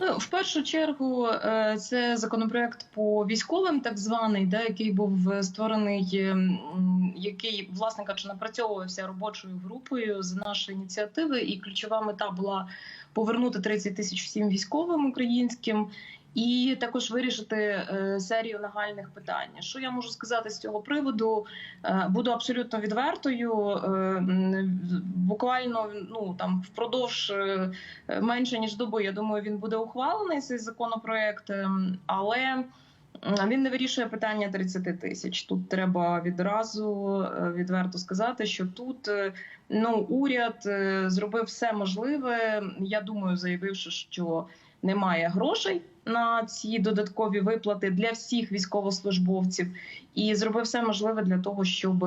Ну, в першу чергу, е, це законопроект по військовим, так званий, да, який був е, створений, е, який власне кажучи, напрацьовувався робочою групою з нашої ініціативи. І ключова мета була повернути 30 тисяч всім військовим українським. І також вирішити е, серію нагальних питань. Що я можу сказати з цього приводу? Е, буду абсолютно відвертою. Е, буквально ну там впродовж менше ніж доби. Я думаю, він буде ухвалений цей законопроект, ем, але він не вирішує питання 30 тисяч. Тут треба відразу відверто сказати, що тут ну уряд зробив все можливе. Я думаю, заявивши, що немає грошей на ці додаткові виплати для всіх військовослужбовців, і зробив все можливе для того, щоб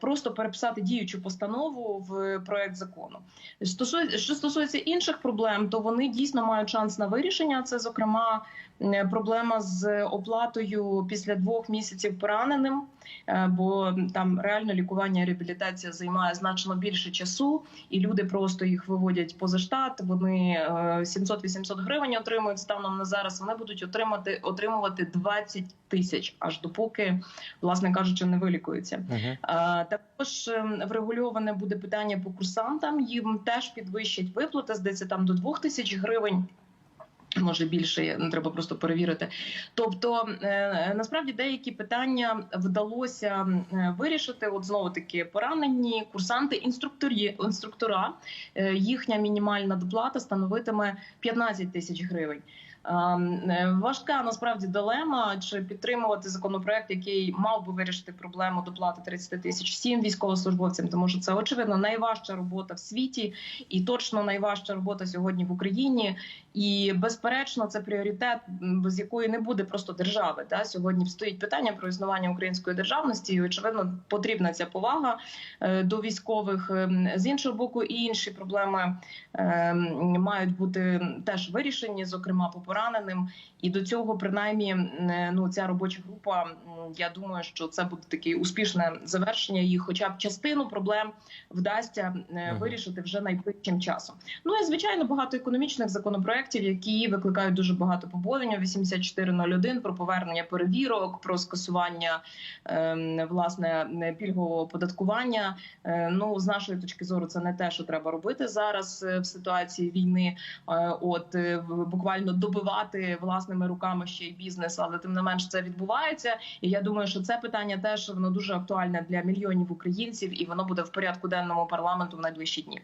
просто переписати діючу постанову в проект закону. Що стосується інших проблем, то вони дійсно мають шанс на вирішення. Це, зокрема, проблема з оплатою після двох місяців пораненим, е, бо там реально лікування і реабілітація займає значно більше часу, і люди просто їх виводять поза штат. Вони е, 700-800 гривень отримують станом на зараз. Вони будуть отримати отримувати 20 тисяч, аж допоки, власне кажучи, не вилікуються. Угу. А, Також ем, врегульоване буде питання по курсантам. Їм теж підвищать виплати, здається, там до 2 тисяч гривень. Може більше не треба просто перевірити. Тобто е, насправді деякі питання вдалося вирішити. От знову таки поранені курсанти, інструкторі, інструктора. е, Їхня мінімальна доплата становитиме 15 тисяч гривень. Е, Важка насправді дилема, чи підтримувати законопроект, який мав би вирішити проблему доплати 30 тисяч всім військовослужбовцям, тому що це очевидно найважча робота в світі, і точно найважча робота сьогодні в Україні. І безперечно, це пріоритет, без якої не буде просто держави. Да? Сьогодні стоїть питання про існування української державності, і очевидно потрібна ця повага е, до військових. Ем, З іншого боку, і інші проблеми ем, мають бути теж вирішені, зокрема по пораненим. І до цього, принаймні, м, ну ця робоча група. Я думаю, що це буде таке успішне завершення. І, хоча б частину проблем вдасться е, вирішити вже найближчим часом. Ну і звичайно, багато економічних законопроєктів, які викликають дуже багато побоювання. 8401 про повернення перевірок, про скасування ем, власне пільгового оподаткування. Е, Ну з нашої точки зору, це не те, що треба робити зараз е, в ситуації війни. Е, От е, буквально добивати власними руками ще й бізнес, але тим не менш це відбувається. І я думаю, що це питання теж воно дуже актуальне для мільйонів українців, і воно буде в порядку денному парламенту в найближчі дні.